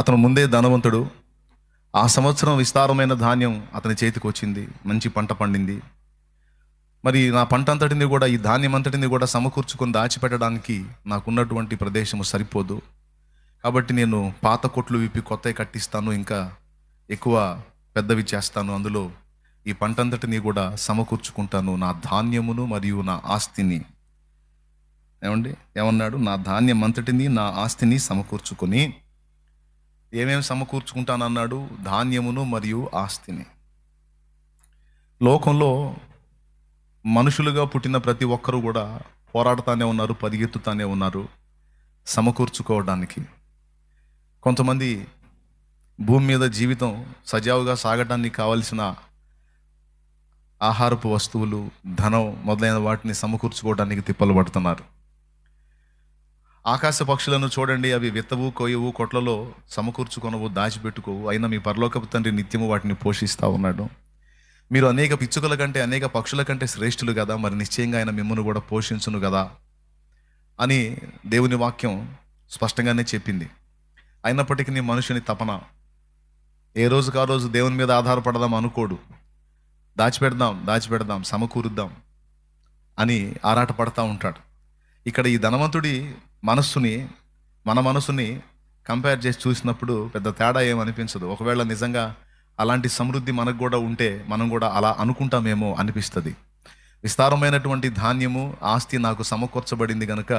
అతను ముందే ధనవంతుడు. ఆ సంవత్సరం విస్తారమైన ధాన్యం అతని చేతికి వచ్చింది. మంచి పంట పండింది. మరి నా పంట అంతటిని కూడా ఈ ధాన్యం అంతటిని కూడా సమకూర్చుకొని దాచిపెట్టడానికి నాకున్నటువంటి ప్రదేశము సరిపోదు. కాబట్టి నేను పాత కొట్లు విప్పి కొత్తవి కట్టిస్తాను ఇంకా ఎక్కువ పెద్దవి చేస్తాను. అందులో ఈ పంట అంతటిని కూడా సమకూర్చుకుంటాను. నా ధాన్యమును మరియు నా ఆస్తిని. ఏమండి? ఏమన్నాడు? నా ధాన్యం అంతటిని నా ఆస్తిని సమకూర్చుకొని ఏమేమి సమకూర్చుకుంటానన్నాడు? ధాన్యమును మరియు ఆస్తిని. లోకంలో మనుషులుగా పుట్టిన ప్రతి ఒక్కరూ కూడా పోరాడుతానే ఉన్నారు పరిగెత్తుతానే ఉన్నారు సమకూర్చుకోవడానికి. కొంతమంది భూమి మీద జీవితం సజావుగా సాగటానికి కావలసిన ఆహారపు వస్తువులు ధనం మొదలైన వాటిని సమకూర్చుకోవడానికి తిప్పలు పడుతున్నారు. ఆకాశ పక్షులను చూడండి అవి విత్తవు కోయవు కొట్లలో సమకూర్చుకొనవు దాచిపెట్టుకోవు. అయినా మీ పరలోకపు తండ్రి నిత్యము వాటిని పోషిస్తూ ఉన్నాడు. మీరు అనేక పిచ్చుకల కంటే అనేక పక్షుల కంటే శ్రేష్ఠులు కదా మరి నిశ్చయంగా ఆయన మిమ్మల్ని కూడా పోషించును కదా అని దేవుని వాక్యం స్పష్టంగానే చెప్పింది. అయినప్పటికీ నీ మనుషుని తపన. ఏ రోజుకు ఆ రోజు దేవుని మీద ఆధారపడదాం అనుకోడు. దాచిపెడదాం దాచిపెడదాం సమకూరుద్దాం అని ఆరాటపడతా ఉంటాడు. ఇక్కడ ఈ ధనవంతుడి మనస్సుని మన మనసుని కంపేర్ చేసి చూసినప్పుడు పెద్ద తేడా ఏమనిపించదు ఒకవేళ నిజంగా అలాంటి సమృద్ధి మనకు కూడా ఉంటే మనం కూడా అలా అనుకుంటామేమో అనిపిస్తుంది. విస్తారమైనటువంటి ధాన్యము ఆస్తి నాకు సమకూర్చబడింది కనుక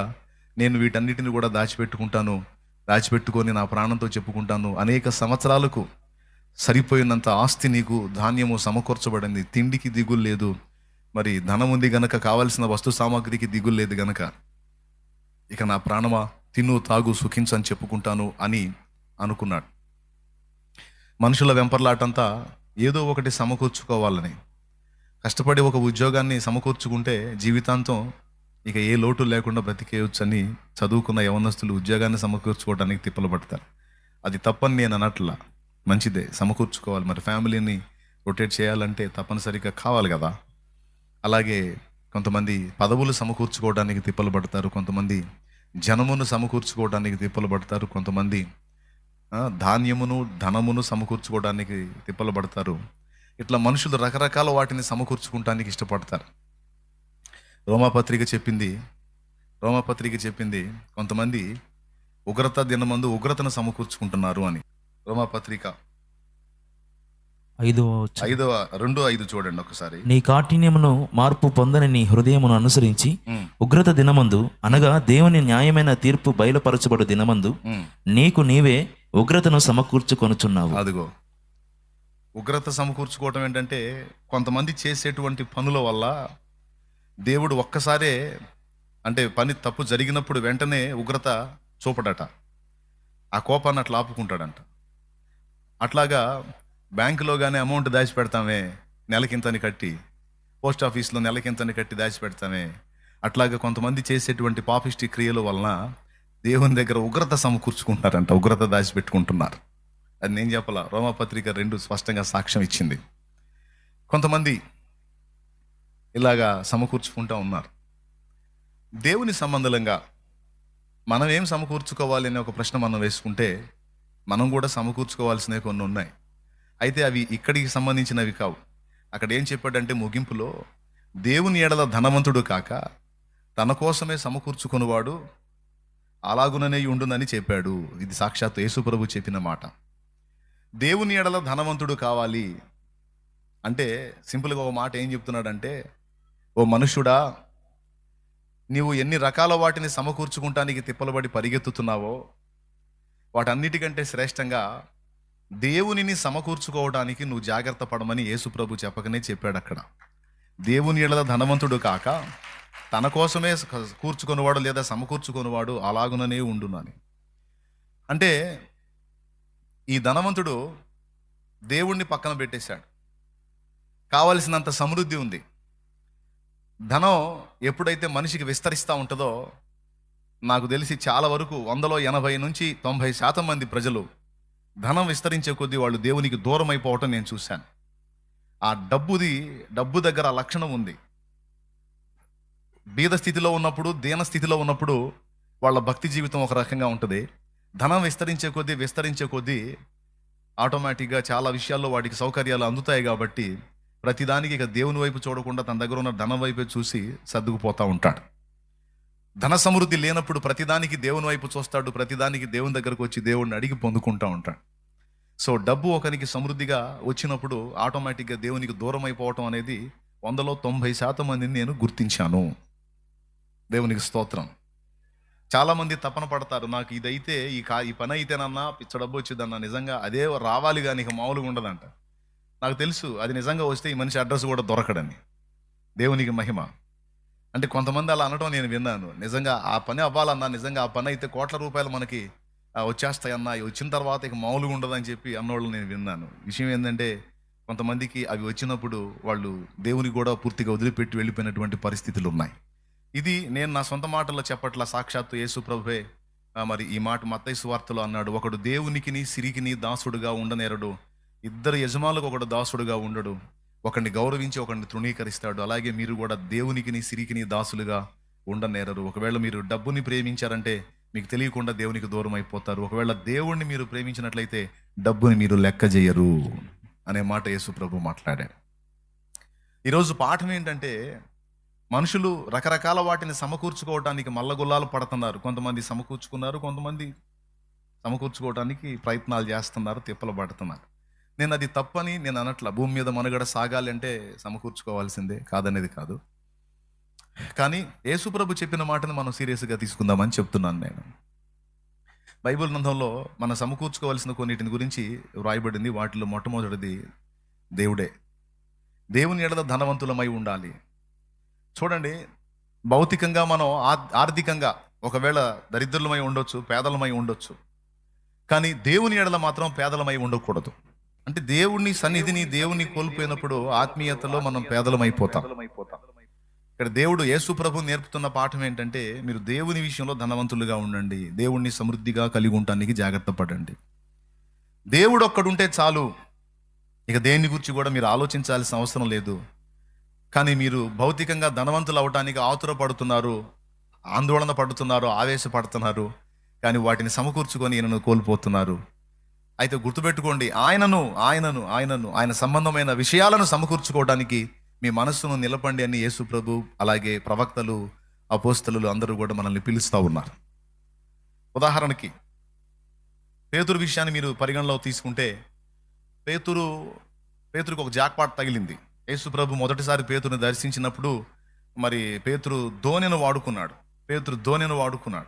నేను వీటన్నిటిని కూడా దాచిపెట్టుకుంటాను దాచిపెట్టుకొని నా ప్రాణంతో చెప్పుకుంటాను. అనేక సంవత్సరాలకు సరిపోయినంత ఆస్తి నీకు ధాన్యము సమకూర్చబడింది. తిండికి దిగులు లేదు. మరి ధనం ఉంది గనక కావలసిన వస్తు సామాగ్రికి దిగులు లేదు గనక. ఇక నా ప్రాణమా? తిను తాగు సుఖించని చెప్పుకుంటాను అని అనుకున్నాడు. మనుషుల వెంపర్లాటంతా ఏదో ఒకటి సమకూర్చుకోవాలని. కష్టపడి ఒక ఉద్యోగాన్ని సమకూర్చుకుంటే జీవితాంతం ఇక ఏ లోటు లేకుండా బ్రతికేయొచ్చని చదువుకున్న యవనస్తులు ఉద్యోగాన్ని సమకూర్చుకోవడానికి తిప్పలు పడతారు అది తప్పని నేను అనట్లా. మంచిదే సమకూర్చుకోవాలి. మరి ఫ్యామిలీని రొటేట్ చేయాలంటే తప్పనిసరిగా కావాలి కదా. అలాగే కొంతమంది పదవులు సమకూర్చుకోవడానికి తిప్పలు పడతారు కొంతమంది జనమును సమకూర్చుకోవడానికి తిప్పలు పడతారు కొంతమంది ధాన్యమును ధనమును సమకూర్చుకోవడానికి తిప్పలు పడతారు ఇట్లా మనుషులు రకరకాల వాటిని సమకూర్చుకుంటానికి ఇష్టపడతారు. రోమాపత్రిక చెప్పింది రోమాపత్రిక చెప్పింది కొంతమంది ఉగ్రత దినమందు ఉగ్రతను సమకూర్చుకుంటున్నారు అని. రోమాపత్రిక ఐదవ ఐదవ రెండు ఐదు చూడండి ఒకసారి. నీ కాఠిన్యమును మార్పు పొందని నీ హృదయమును అనుసరించి ఉగ్రత దినమందు అనగా దేవుని న్యాయమైన తీర్పు బయలుపరచబడు దినమందు. నీకు నీవే ఉగ్రతను సమకూర్చుకొనుచున్నావు. అదిగో. ఉగ్రత సమకూర్చుకోవటం ఏంటంటే కొంతమంది చేసేటువంటి పనుల వల్ల దేవుడు ఒక్కసారే అంటే పని తప్పు జరిగినప్పుడు వెంటనే ఉగ్రత చూపడట. ఆ కోపాన్ని అట్లా ఆపుకుంటాడంట. అట్లాగా బ్యాంకులో కానీ అమౌంట్ దాచిపెడతామే నెలకింతని కట్టి. పోస్ట్ ఆఫీస్లో నెలకింతని కట్టి దాచిపెడతామే. అట్లాగే కొంతమంది చేసేటువంటి పాపిష్టి క్రియల వలన దేవుని దగ్గర ఉగ్రత సమకూర్చుకుంటారంట ఉగ్రత దాచిపెట్టుకుంటున్నారు. అది నేను చెప్పాల? రోమపత్రిక రెండు స్పష్టంగా సాక్ష్యం ఇచ్చింది. కొంతమంది ఇలాగా సమకూర్చుకుంటూ ఉన్నారు. దేవుని సంబంధంగా మనం ఏం సమకూర్చుకోవాలి అనే ఒక ప్రశ్న మనం వేసుకుంటే మనం కూడా సమకూర్చుకోవాల్సినవి కొన్ని ఉన్నాయి. అయితే అవి ఇక్కడికి సంబంధించినవి కావు. అక్కడ ఏం చెప్పాడంటే ముగింపులో దేవుని ఎడల ధనవంతుడు కాక తన కోసమే సమకూర్చుకునేవాడు అలాగుననే ఉండునని చెప్పాడు. ఇది సాక్షాత్ యేసుప్రభు చెప్పిన మాట. దేవుని ఎడల ధనవంతుడు కావాలి. అంటే సింపుల్గా ఒక మాట ఏం చెప్తున్నాడంటే ఓ మనుషుడా నీవు ఎన్ని రకాల వాటిని సమకూర్చుకుంటానికి తిప్పలబడి పరిగెత్తుతున్నావో వాటన్నిటికంటే శ్రేష్టంగా దేవునిని సమకూర్చుకోవడానికి నువ్వు జాగ్రత్త పడమని యేసుప్రభు చెప్పకనే చెప్పాడు అక్కడ. దేవుని ఎడల ధనవంతుడు కాక తన కోసమే కూర్చుకునేవాడు లేదా సమకూర్చుకునేవాడు అలాగుననే ఉండునని అంటే ఈ ధనవంతుడు దేవుణ్ణి పక్కన పెట్టేశాడు. కావలసినంత సమృద్ధి ఉంది. ధనం ఎప్పుడైతే మనిషికి విస్తరిస్తూ ఉంటుందో నాకు తెలిసి చాలా వరకు వందలో ఎనభై నుంచి తొంభై శాతం మంది ప్రజలు ధనం విస్తరించే కొద్దీ వాళ్ళు దేవునికి దూరం అయిపోవటం నేను చూశాను. ఆ డబ్బుది డబ్బు దగ్గర ఆ లక్షణం ఉంది. బీద స్థితిలో ఉన్నప్పుడు దీన స్థితిలో ఉన్నప్పుడు వాళ్ళ భక్తి జీవితం ఒక రకంగా ఉంటుంది. ధనం విస్తరించే కొద్దీ విస్తరించే కొద్దీ ఆటోమేటిక్గా చాలా విషయాల్లో వాటికి సౌకర్యాలు అందుతాయి కాబట్టి ప్రతిదానికి ఇక దేవుని వైపు చూడకుండా తన దగ్గర ఉన్న ధనం వైపే చూసి సర్దుకుపోతూ ఉంటాడు. ధన సమృద్ధి లేనప్పుడు ప్రతిదానికి దేవుని వైపు చూస్తాడు ప్రతిదానికి దేవుని దగ్గరకు వచ్చి దేవుడిని అడిగి పొందుకుంటూ ఉంటాడు. సో డబ్బు ఒకరికి సమృద్ధిగా వచ్చినప్పుడు ఆటోమేటిక్గా దేవునికి దూరం అయిపోవటం అనేది వందలో తొంభై శాతం మందిని నేను గుర్తించాను. దేవునికి స్తోత్రం. చాలామంది తపన పడతారు నాకు ఇదైతే ఈ కా ఈ పని అయితేనన్నా పిచ్చ డబ్బు వచ్చిందన్న నిజంగా అదే రావాలి కానీ ఇక మామూలుగా ఉండదంట. నాకు తెలుసు అది నిజంగా వస్తే ఈ మనిషి అడ్రస్ కూడా దొరకడని. దేవునికి మహిమ. అంటే కొంతమంది అలా అనడం నేను విన్నాను. నిజంగా ఆ పని అవ్వాలన్నా నిజంగా ఆ పని అయితే కోట్ల రూపాయలు మనకి వచ్చేస్తాయన్నా అవి వచ్చిన తర్వాత ఇక మామూలుగా ఉండదని చెప్పి అన్నోళ్ళు నేను విన్నాను. విషయం ఏంటంటే కొంతమందికి అవి వచ్చినప్పుడు వాళ్ళు దేవుని కూడా పూర్తిగా వదిలిపెట్టి వెళ్ళిపోయినటువంటి పరిస్థితులు ఉన్నాయి ఇది నేను నా సొంత మాటల్లో చెప్పట్ల సాక్షాత్తు యేసు ప్రభువే మరి ఈ మాట మత్తైసు వార్తలో అన్నాడు. ఒకడు దేవునికిని సిరికిని దాసుడుగా ఉండనేరడు. ఇద్దరు యజమానులకు ఒకడు దాసుడుగా ఉండడు. ఒకరిని గౌరవించి ఒకరిని తృణీకరిస్తాడు. అలాగే మీరు కూడా దేవునికిని సిరికిని దాసులుగా ఉండనేరరు. ఒకవేళ మీరు డబ్బుని ప్రేమించారంటే మీకు తెలియకుండా దేవునికి దూరం అయిపోతారు. ఒకవేళ దేవుణ్ణి మీరు ప్రేమించినట్లయితే డబ్బుని మీరు లెక్క చేయరు అనే మాట యేసు ప్రభు మాట్లాడాడు. ఈరోజు పాఠం ఏంటంటే మనుషులు రకరకాల వాటిని సమకూర్చుకోవడానికి మల్లగుల్లాలు పడుతున్నారు. కొంతమంది సమకూర్చుకున్నారు కొంతమంది సమకూర్చుకోవడానికి ప్రయత్నాలు చేస్తున్నారు తిప్పలు పడుతున్నారు. నేను అది తప్పని నేను అనట్ల భూమి మీద మనుగడ సాగాలి అంటే సమకూర్చుకోవాల్సిందే కాదనేది కాదు. కానీ యేసుప్రభు చెప్పిన మాటను మనం సీరియస్గా తీసుకుందామని చెప్తున్నాను నేను. బైబిల్ గ్రంథంలో మనం సమకూర్చుకోవాల్సిన కొన్నిటిని గురించి వ్రాయబడింది వాటిలో మొట్టమొదటిది దేవుడే. దేవుని ఎడల ధనవంతులమై ఉండాలి. చూడండి భౌతికంగా మనం ఆర్థికంగా ఒకవేళ దరిద్రులమై ఉండొచ్చు పేదలమై ఉండొచ్చు. కానీ దేవుని ఎడల మాత్రం పేదలమై ఉండకూడదు. అంటే దేవుని సన్నిధిని దేవుని కోల్పోయినప్పుడు ఆత్మీయతలో మనం పేదలమైపోతాం. ఇక్కడ దేవుడు యేసు ప్రభు నేర్పుతున్న పాఠం ఏంటంటే మీరు దేవుని విషయంలో ధనవంతులుగా ఉండండి దేవుణ్ణి సమృద్ధిగా కలిగి ఉండటానికి జాగ్రత్త పడండి. దేవుడు ఒక్కడుంటే చాలు. ఇక దేని గురించి కూడా మీరు ఆలోచించాల్సిన అవసరం లేదు. కానీ మీరు భౌతికంగా ధనవంతులు అవటానికి ఆతురపడుతున్నారు ఆందోళన పడుతున్నారు ఆవేశపడుతున్నారు కానీ వాటిని సమకూర్చుకొని ఈయనను కోల్పోతున్నారు. అయితే గుర్తుపెట్టుకోండి ఆయనను ఆయనను ఆయనను ఆయన సంబంధమైన విషయాలను సమకూర్చుకోవడానికి మీ మనస్సును నిలపండి అని యేసు ప్రభు అలాగే ప్రవక్తలు అపోస్తలు అందరూ కూడా మనల్ని పిలుస్తూ ఉన్నారు. ఉదాహరణకి పేతురు విషయాన్ని మీరు పరిగణలో తీసుకుంటే పేతురు పేతురికి ఒక జాక్పాట్ తగిలింది. యేసు ప్రభు మొదటిసారి పేతురుని దర్శించినప్పుడు మరి పేతురు దోణెను వాడుకున్నాడు. పేతురు ధోనిను వాడుకున్నాడు.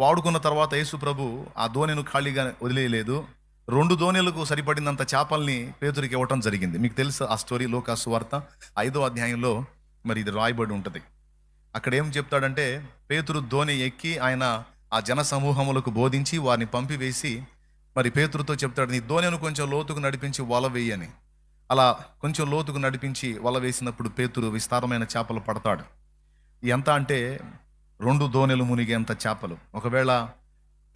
వాడుకున్న తర్వాత యేసు ప్రభు ఆ ధోనిను ఖాళీగా వదిలేయలేదు. రెండు దోణెలకు సరిపడినంత చేపల్ని పేతురికి ఇవ్వటం జరిగింది. మీకు తెలుసు ఆ స్టోరీ లోకాసు వార్త. ఐదో అధ్యాయంలో మరి ఇది రాయబడి ఉంటుంది. అక్కడ ఏం చెప్తాడంటే పేతురు దోణి ఎక్కి ఆయన ఆ జన సమూహములకు బోధించి వారిని పంపివేసి మరి పేతురుతో చెప్తాడు నీ దోణెను కొంచెం లోతుకు నడిపించి వల వేయని అలా కొంచెం లోతుకు నడిపించి వల వేసినప్పుడు పేతురు విస్తారమైన చేపలు పడతాడు. ఎంత అంటే రెండు దోణెలు మునిగేంత చేపలు. ఒకవేళ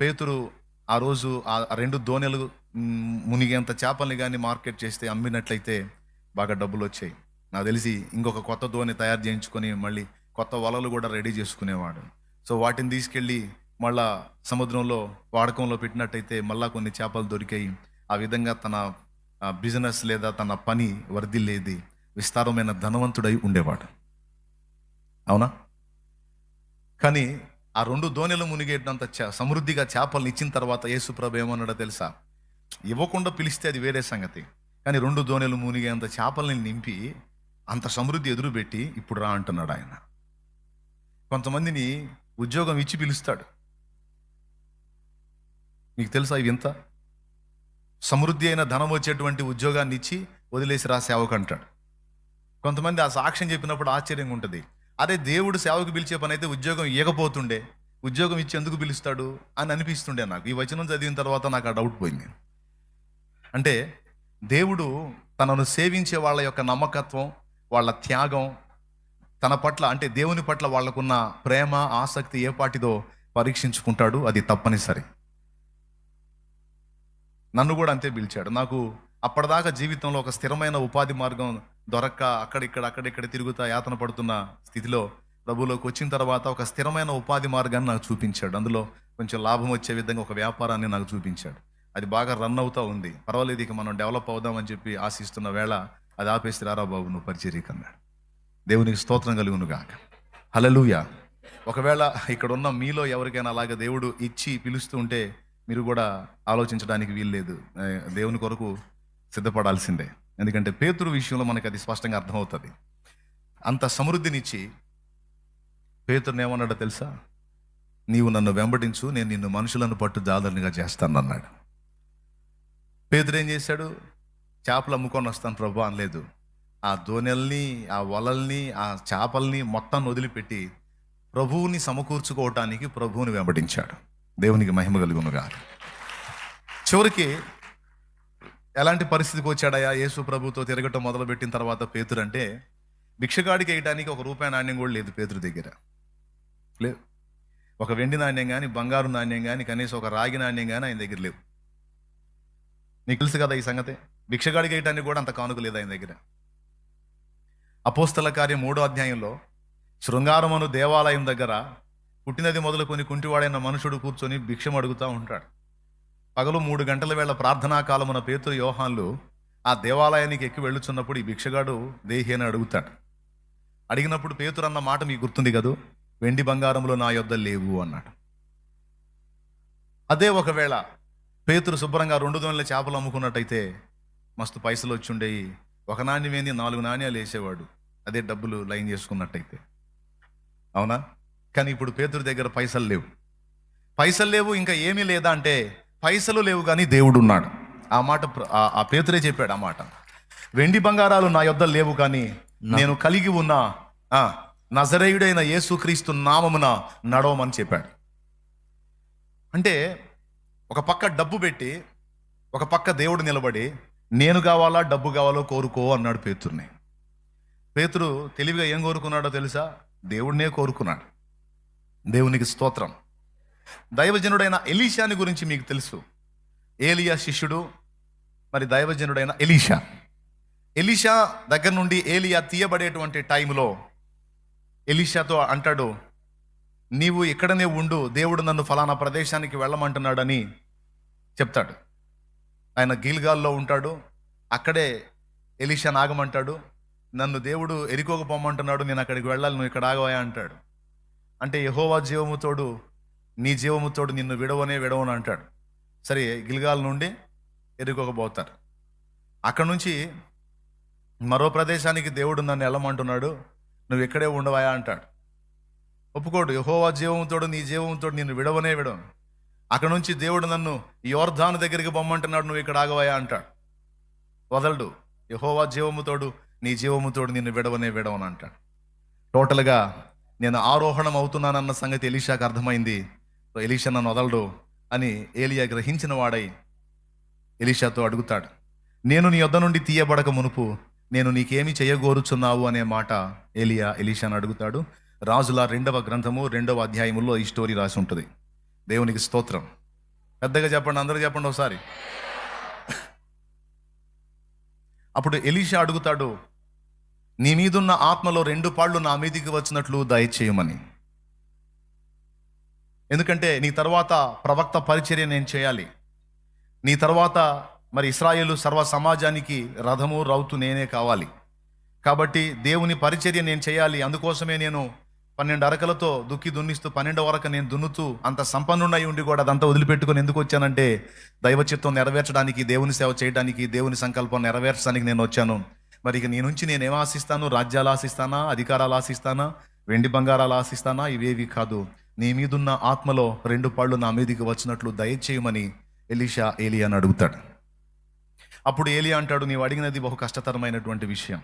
పేతురు ఆ రోజు ఆ రెండు దోణెలు మునిగేంత చేపల్ని కానీ మార్కెట్ చేస్తే అమ్మినట్లయితే బాగా డబ్బులు వచ్చాయి నాకు తెలిసి ఇంకొక కొత్త దోణి తయారు చేయించుకొని మళ్ళీ కొత్త వలలు కూడా రెడీ చేసుకునేవాడు. సో వాటిని తీసుకెళ్ళి మళ్ళా సముద్రంలో వాడకంలో పెట్టినట్టయితే మళ్ళా కొన్ని చేపలు దొరికాయి. ఆ విధంగా తన బిజినెస్ లేదా తన పని వర్ధిల్లేది. విస్తారమైన ధనవంతుడై ఉండేవాడు. అవునా? కానీ ఆ రెండు దోణెలు మునిగేటంత చా- సమృద్ధిగా చేపలను ఇచ్చిన తర్వాత యేసుప్రభు ఏమన్నాడో తెలుసా? ఇవ్వకుండా పిలిస్తే అది వేరే సంగతి. కానీ రెండు దోణెలు మునిగేంత చేపల్ని నింపి అంత సమృద్ధి ఎదురుపెట్టి ఇప్పుడు రా అంటున్నాడు ఆయన. కొంతమందిని ఉద్యోగం ఇచ్చి పిలుస్తాడు. మీకు తెలుసా ఇవి ఎంత? సమృద్ధి అయిన ధనం వచ్చేటువంటి ఉద్యోగాన్ని ఇచ్చి వదిలేసి రా సేవకు అంటాడు. కొంతమంది ఆ సాక్ష్యం చెప్పినప్పుడు ఆశ్చర్యంగా ఉంటుంది. అదే దేవుడు సేవకు పిలిచే పని అయితే ఉద్యోగం ఇవ్వకపోతుండే ఉద్యోగం ఇచ్చి ఎందుకు పిలుస్తాడు అని అనిపిస్తుండే నాకు. ఈ వచనం చదివిన తర్వాత నాకు ఆ డౌట్ పోయింది. అంటే దేవుడు తనను సేవించే వాళ్ళ యొక్క నమ్మకత్వం వాళ్ళ త్యాగం తన పట్ల అంటే దేవుని పట్ల వాళ్ళకున్న ప్రేమ ఆసక్తి ఏ పాటిదో పరీక్షించుకుంటాడు. అది తప్పనిసరి. నన్ను కూడా అంతే పిలిచాడు. నాకు అప్పటిదాకా జీవితంలో ఒక స్థిరమైన ఉపాధి మార్గం దొరక్క అక్కడిక్కడ అక్కడిక్కడ తిరుగుతా యాతన పడుతున్న స్థితిలో ప్రభులోకి వచ్చిన తర్వాత ఒక స్థిరమైన ఉపాధి మార్గాన్ని నాకు చూపించాడు. అందులో కొంచెం లాభం వచ్చే విధంగా ఒక వ్యాపారాన్ని నాకు చూపించాడు. అది బాగా రన్ అవుతా ఉంది. పర్వాలేదు ఇక మనం డెవలప్ అవుదామని చెప్పి ఆశిస్తున్న వేళ అది ఆపేసి రారా బాబు నువ్వు పరిచర్యకు అన్నాడు దేవునికి స్తోత్రం కలుగును గాక హలలుయ ఒకవేళ ఇక్కడ ఉన్న మీలో ఎవరికైనా అలాగ దేవుడు ఇచ్చి పిలుస్తూ ఉంటే మీరు కూడా ఆలోచించడానికి వీల్లేదు. దేవుని కొరకు సిద్ధపడాల్సిందే. ఎందుకంటే పేతురు విషయంలో మనకు అది స్పష్టంగా అర్థమవుతుంది. అంత సమృద్ధినిచ్చి పేతురుని ఏమన్నాడో తెలుసా? నీవు నన్ను వెంబడించు నేను నిన్ను మనుషులను పట్టు దాదరునిగా చేస్తాను అన్నాడు పేతురు ఏం చేశాడు? చేపలు అమ్ముకొని వస్తాను ప్రభు అనలేదు. ఆ దోనెల్ని ఆ వలల్ని ఆ చేపల్ని మొత్తం వదిలిపెట్టి ప్రభువుని సమకూర్చుకోవటానికి ప్రభువుని వెంబడించాడు. దేవునికి మహిమ కలుగునుగా చివరికి ఎలాంటి పరిస్థితికి వచ్చాడయా యేసు ప్రభుతో తిరగటం మొదలుపెట్టిన తర్వాత పేతురు అంటే భిక్షగాడికి వేయడానికి ఒక రూపాయి నాణ్యం కూడా లేదు పేతురు దగ్గర. లేదు ఒక వెండి నాణ్యం కానీ బంగారు నాణ్యం కానీ కనీసం ఒక రాగి నాణ్యం కానీ ఆయన దగ్గర లేవు. నీకు తెలుసు కదా ఈ సంగతి? భిక్షగాడికి గేయటానికి కూడా అంత కానుక లేదు ఆయన దగ్గర. అపోస్తల కార్యం మూడో అధ్యాయంలో శృంగారమును దేవాలయం దగ్గర పుట్టినది మొదలుకొని కుంటివాడైన మనుషుడు కూర్చొని భిక్షం అడుగుతూ ఉంటాడు. పగలు మూడు గంటల వేళ ప్రార్థనా కాలమున పేతురు యోహాన్లు ఆ దేవాలయానికి ఎక్కి వెళ్ళుచున్నప్పుడు ఈ భిక్షగాడు దేహి అని అడుగుతాడు. అడిగినప్పుడు పేతురు అన్న మాట మీకు గుర్తుంది కదూ? వెండి బంగారంలో నా యొద్ద లేవు అన్నాడు. అదే ఒకవేళ పేతురు శుభ్రంగా రెండు దోన్ల చేపలు అమ్ముకున్నట్టయితే మస్తు పైసలు వచ్చి ఉండేవి ఒక నాణ్యమేంది నాలుగు నాణ్యాలు వేసేవాడు. అదే డబ్బులు లైన్ చేసుకున్నట్టయితే. అవునా? కానీ ఇప్పుడు పేతురు దగ్గర పైసలు లేవు. పైసలు లేవు ఇంకా ఏమీ లేదా అంటే పైసలు లేవు కానీ దేవుడు ఉన్నాడు. ఆ మాట ఆ- పేతురే చెప్పాడు ఆ మాట. వెండి బంగారాలు నా యొద్ద లేవు కానీ నేను కలిగి ఉన్న ఆ, నజరేయుడైన యేసుక్రీస్తు నామమున నడవమని చెప్పాడు. అంటే ఒక పక్క డబ్బు పెట్టి ఒక పక్క దేవుడు నిలబడి నేను కావాలా డబ్బు కావాలో కోరుకో అన్నాడు పేతుర్ని. పేతురు తెలివిగా ఏం కోరుకున్నాడో తెలుసా? దేవుడినే కోరుకున్నాడు. దేవునికి స్తోత్రం. దైవజనుడైన ఎలీషాని గురించి మీకు తెలుసు. ఏలియా శిష్యుడు మరి దైవజనుడైన ఎలీషా. ఎలీషా దగ్గర నుండి ఏలియా తీయబడేటువంటి టైంలో ఎలీషాతో అంటాడు నీవు ఇక్కడనే ఉండు దేవుడు నన్ను ఫలానా ప్రదేశానికి వెళ్ళమంటున్నాడని చెప్తాడు. ఆయన గీల్గాల్లో ఉంటాడు అక్కడే ఎలీషా నాగమంటాడు నన్ను దేవుడు ఎరికోక పొమ్మంటున్నాడు నేను అక్కడికి వెళ్ళాలి నువ్వు ఇక్కడ ఆగవాయా అంటాడు. అంటే యహోవా జీవముతోడు నీ జీవముతోడు నిన్ను విడవనే విడవను అంటాడు. సరే గిల్గాల్ నుండి ఎరుకోకపోతారు అక్కడ నుంచి మరో ప్రదేశానికి దేవుడు నన్ను వెళ్ళమంటున్నాడు నువ్వు ఇక్కడే ఉండవాయా అంటాడు. ఒప్పుకోడు. యహోవా జీవముతోడు నీ జీవంతోడు నిన్ను విడవనే విడవను. అక్కడ నుంచి దేవుడు నన్ను యోర్ధాను దగ్గరికి పొమ్మంటున్నాడు నువ్వు ఇక్కడ ఆగవయా అంటాడు. వదలడు. యహోవా జీవముతోడు నీ జీవముతోడు నిన్ను విడవనే విడవను అంటాడు. టోటల్గా నేను ఆరోహణం అవుతున్నానన్న సంగతి ఎలీషాకు అర్థమైంది. సో ఎలీషా నన్ను వదలడు అని ఏలియా గ్రహించిన వాడై ఎలీషాతో అడుగుతాడు. నేను నీ యొద్ద నుండి తీయబడక మునుపు నేను నీకేమి చేయగోరుచున్నావు అనే మాట ఏలియా ఎలీషాను అడుగుతాడు. రాజుల రెండవ గ్రంథము రెండవ అధ్యాయములో ఈ స్టోరీ రాసి ఉంటుంది. దేవునికి స్తోత్రం. పెద్దగా చెప్పండి అందరూ చెప్పండి ఒకసారి. అప్పుడు ఎలీషా అడుగుతాడు నీ మీదున్న ఆత్మలో రెండు పాళ్ళు నా మీదికి వచ్చినట్లు దయచేయమని. ఎందుకంటే నీ తర్వాత ప్రవక్త పరిచర్య నేను చేయాలి. నీ తర్వాత మరి ఇస్రాయేలు సర్వ సమాజానికి రథము రౌతు నేనే కావాలి. కాబట్టి దేవుని పరిచర్య నేను చేయాలి. అందుకోసమే నేను పన్నెండు అరకలతో దుక్కి దున్నిస్తూ పన్నెండు వరకు నేను దున్నుతూ అంత సంపన్నుడై ఉండి కూడా అదంతా వదిలిపెట్టుకొని ఎందుకు వచ్చానంటే దైవ చిత్తం నెరవేర్చడానికి దేవుని సేవ చేయడానికి దేవుని సంకల్పం నెరవేర్చడానికి నేను వచ్చాను. మరి ఇక నీ నుంచి నేను ఆశిస్తాను? రాజ్యాలు ఆశిస్తానా? అధికారాలు ఆశిస్తానా? వెండి బంగారాలు ఆశిస్తానా? ఇవేవి కాదు. నీ మీదున్న ఆత్మలో రెండు పళ్ళు నా మీదికి వచ్చినట్లు దయచేయమని ఎలీషా ఏలియాని అడుగుతాడు. అప్పుడు ఏలియా అంటాడు నీవు అడిగినది బహు కష్టతరమైనటువంటి విషయం.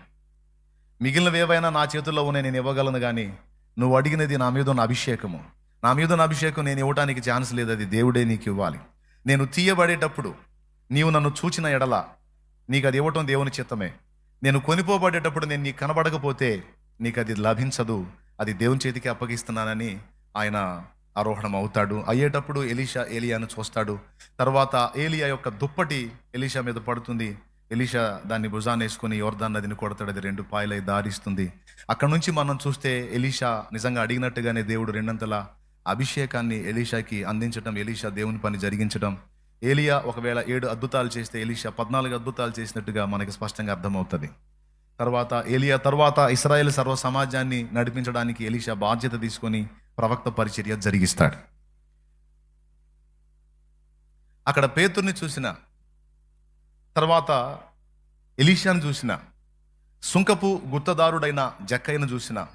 మిగిలినవి ఏవైనా నా చేతుల్లో ఉన్నాయి నేను ఇవ్వగలను కానీ నువ్వు అడిగినది నా మీద ఉన్న అభిషేకము. నా మీద ఉన్న అభిషేకం నేను ఇవ్వడానికి ఛాన్స్ లేదు అది దేవుడే నీకు ఇవ్వాలి. నేను తీయబడేటప్పుడు నీవు నన్ను చూచిన ఎడల నీకు అది ఇవ్వటం దేవుని చిత్తమే. నేను కొనిపోబడేటప్పుడు నేను నీకు కనబడకపోతే నీకు అది లభించదు. అది దేవుని చేతికి అప్పగిస్తున్నానని ఆయన ఆరోహణం అవుతాడు. అయ్యేటప్పుడు ఎలీషా ఏలియాను చూస్తాడు. తర్వాత ఏలియా యొక్క దుప్పటి ఎలీషా మీద పడుతుంది. ఎలీషా దాన్ని భుజాన్ని వేసుకుని యోర్దాన్ నదిని కొడతాడు. అది రెండు పాయలై దారిస్తుంది. అక్కడ నుంచి మనం చూస్తే ఎలీషా నిజంగా అడిగినట్టుగానే దేవుడు రెండంతల అభిషేకాన్ని ఎలీషాకి అందించడం ఎలీషా దేవుని పని జరిగించడం ఏలియా ఒకవేళ ఏడు అద్భుతాలు చేస్తే ఎలీషా పద్నాలుగు అద్భుతాలు చేసినట్టుగా మనకి స్పష్టంగా అర్థమవుతుంది. తర్వాత ఏలియా తర్వాత ఇస్రాయేల్ సర్వ సమాజాన్ని నడిపించడానికి ఎలీషా బాధ్యత తీసుకొని ప్రవక్త పరిచర్య జరిగిస్తాడు. అక్కడ పేతుర్ని చూసిన తర్వాత ఎలీషాను చూసిన సుంకపు గుత్తదారుడైన జక్కయ్యను చూసిన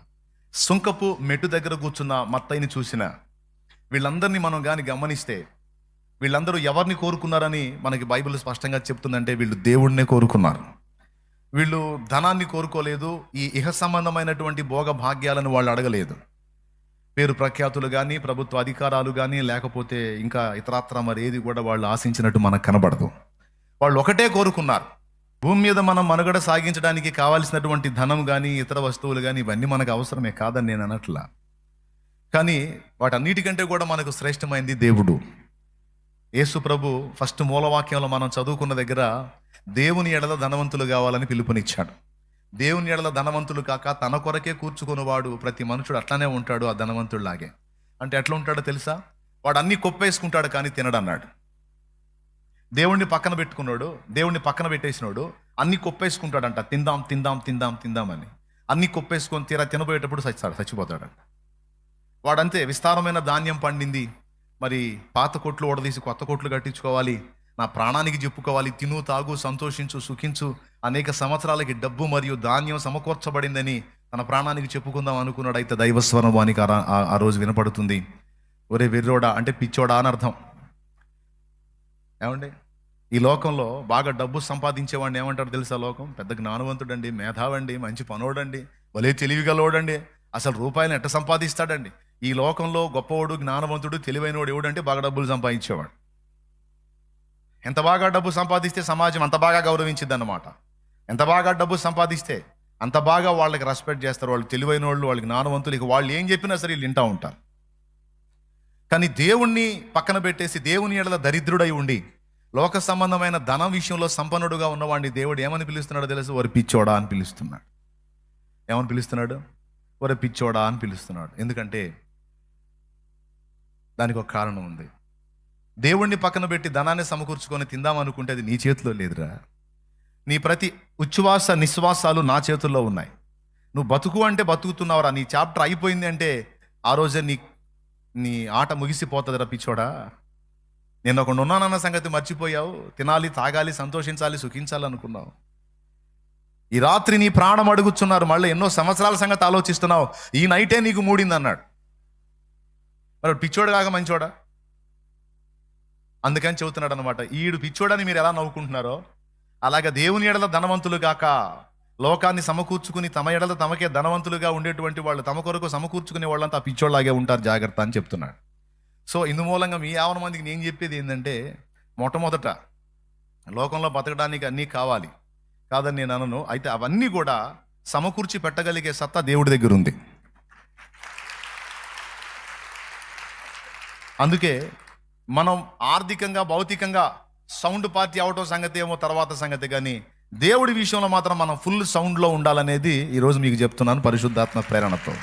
సుంకపు మెట్టు దగ్గర కూర్చున్న మత్తయ్యని చూసిన. వీళ్ళందరినీ మనం కానీ గమనిస్తే వీళ్ళందరూ ఎవరిని కోరుకున్నారని మనకి బైబిల్ స్పష్టంగా చెప్తుందంటే వీళ్ళు దేవుడినే కోరుకున్నారు. వీళ్ళు ధనాన్ని కోరుకోలేదు ఈ ఇహ సంబంధమైనటువంటి భోగ భాగ్యాలను వాళ్ళు అడగలేదు. పేరు ప్రఖ్యాతులు కానీ ప్రభుత్వ అధికారాలు కానీ లేకపోతే ఇంకా ఇతరత్ర మరి ఏది కూడా వాళ్ళు ఆశించినట్టు మనకు కనబడదు. వాళ్ళు ఒకటే కోరుకున్నారు. భూమి మీద మనం మనుగడ సాగించడానికి కావాల్సినటువంటి ధనం కానీ ఇతర వస్తువులు కానీ ఇవన్నీ మనకు అవసరమే కాదని నేను అనట్లా. కానీ వాటన్నిటికంటే కూడా మనకు శ్రేష్టమైంది దేవుడు. యేసు ప్రభు ఫస్ట్ మూలవాక్యంలో మనం చదువుకున్న దగ్గర దేవుని ఎడల ధనవంతులు కావాలని పిలుపునిచ్చాడు. దేవుని ఎడల ధనవంతులు కాక తన కొరకే కూర్చుకునేవాడు ప్రతి మనుషుడు అట్లానే ఉంటాడు ఆ ధనవంతుడిలాగే. అంటే ఎట్లా ఉంటాడో తెలుసా? వాడు అన్ని కొప్పేసుకుంటాడు కానీ తినడన్నాడు. దేవుణ్ణి పక్కన పెట్టుకున్నాడు దేవుణ్ణి పక్కన పెట్టేసినాడు అన్ని కొప్పేసుకుంటాడంట తిందాం తిందాం తిందాం తిందామని అన్ని కొప్పేసుకొని తీరా తినబోయేటప్పుడు చచ్చాడు చచ్చిపోతాడంట. వాడంతే విస్తారమైన ధాన్యం పండింది. మరి పాత కొట్లు ఓడదీసి కొత్త కొట్లు కట్టించుకోవాలి. నా ప్రాణానికి చెప్పుకోవాలి. తిను తాగు సంతోషించు సుఖించు. అనేక సంవత్సరాలకి డబ్బు మరియు ధాన్యం సమకూర్చబడిందని తన ప్రాణానికి చెప్పుకుందాం అనుకున్నాడు అయితే దైవస్వరం వానికి ఆ ఆ రోజు వినపడుతుంది. ఒరే వెర్రోడా అంటే పిచ్చోడా అని అర్థం. ఏమండి? ఈ లోకంలో బాగా డబ్బు సంపాదించేవాడిని ఏమంటారు తెలుసా లోకం? పెద్ద జ్ఞానవంతుడండి మేధావండి మంచి పనోడండి భలే తెలివిగలవాడండి. అసలు రూపాయలు ఎట్ట సంపాదిస్తాడండి? ఈ లోకంలో గొప్పవాడు జ్ఞానవంతుడు తెలివైనవాడు ఎవడంటే బాగా డబ్బులు సంపాదించేవాడు. ఎంత బాగా డబ్బు సంపాదిస్తే సమాజం అంత బాగా గౌరవించిద్ది ఎంత బాగా డబ్బు సంపాదిస్తే అంత బాగా వాళ్ళకి రెస్పెక్ట్ చేస్తారు. వాళ్ళు తెలివైన వాళ్ళు వాళ్ళకి జ్ఞానవంతులు. ఇక వాళ్ళు ఏం చెప్పినా సరే వీళ్ళు వింటూ ఉంటారు. కానీ దేవుణ్ణి పక్కన పెట్టేసి దేవుని ఎడల దరిద్రుడై ఉండి లోక సంబంధమైన ధనం విషయంలో సంపన్నుడుగా ఉన్నవాడిని దేవుడు ఏమని పిలుస్తున్నాడో తెలుసు? వారి పిచ్చోడా అని పిలుస్తున్నాడు. ఏమని పిలుస్తున్నాడు? వారి పిచ్చోడా అని పిలుస్తున్నాడు. ఎందుకంటే దానికి ఒక కారణం ఉంది. దేవుణ్ణి పక్కన పెట్టి ధనాన్ని సమకూర్చుకొని తిందాం అనుకుంటే అది నీ చేతిలో లేదురా. నీ ప్రతి ఉచ్ఛ్వాస నిశ్వాసాలు నా చేతుల్లో ఉన్నాయి. నువ్వు బతుకు అంటే బతుకుతున్నావురా. నీ చాప్టర్ అయిపోయింది అంటే ఆ రోజే నీ నీ ఆట ముగిసిపోతుందిరా పిచ్చోడా. నేను ఒకడు ఉన్నానన్న సంగతి మర్చిపోయావు. తినాలి తాగాలి సంతోషించాలి సుఖించాలి అనుకున్నావు ఈ రాత్రి నీ ప్రాణం అడుగుతున్నారు మళ్ళీ ఎన్నో సంవత్సరాల సంగతి ఆలోచిస్తున్నావు. ఈ నైటే నీకు మూడింది అన్నాడు మరి పిచ్చోడు కాక మంచోడా? అందుకని చెబుతున్నాడు అనమాట ఈడు పిచ్చోడని మీరు ఎలా నవ్వుకుంటున్నారో అలాగే దేవుని ఎడల ధనవంతులు కాక లోకాన్ని సమకూర్చుకుని తమ ఎడల తమకే ధనవంతులుగా ఉండేటువంటి వాళ్ళు తమ కొరకు సమకూర్చుకునే వాళ్ళంతా ఆ పిచ్చోళ్ళలాగే ఉంటారు జాగ్రత్త అని చెప్తున్నాడు. సో ఇందు మూలంగా మీ యావన మందికి నేను చెప్పేది ఏంటంటే మొట్టమొదట లోకంలో బతకడానికి అన్నీ కావాలి కాదని నేను అనను. అయితే అవన్నీ కూడా సమకూర్చి పెట్టగలిగే సత్తా దేవుడి దగ్గర ఉంది. అందుకే మనం ఆర్థికంగా భౌతికంగా సౌండ్ పార్టీ అవటం సంగతి ఏమో తర్వాత సంగతి కానీ దేవుడి విషయంలో మాత్రం మనం ఫుల్ సౌండ్లో ఉండాలనేది ఈరోజు మీకు చెప్తున్నాను పరిశుద్ధాత్మ ప్రేరణతో.